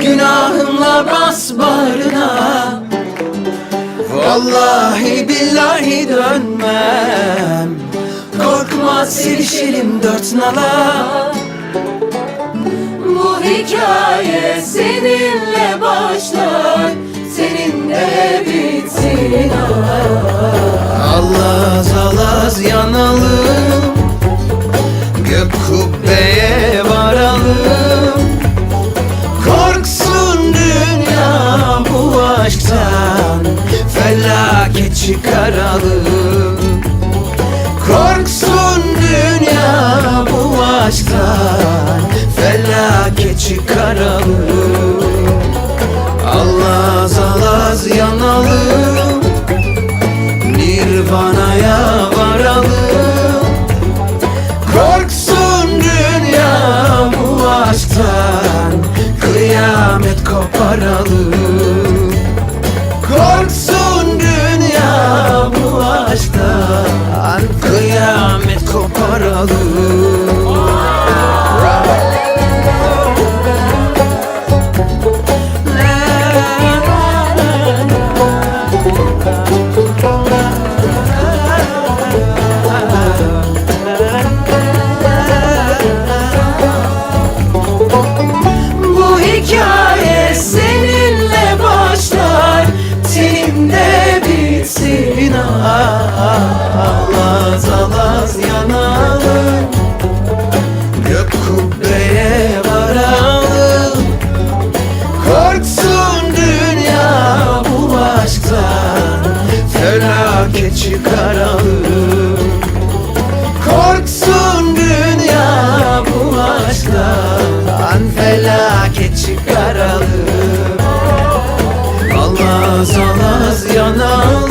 Günahımla bas bağrına Vallahi billahi dönmem. Korkma sevişelim dört nala. Bu hikaye seninle başlar Seninle bitsin çıkaralım Korksun dünya bu aşktan Felaket çıkaralım. Allaz alaz yanalım Nirvana'ya varalım Korksun dünya bu aşktan Kıyamet koparalım çıkaralım. Alaz alaz yanalım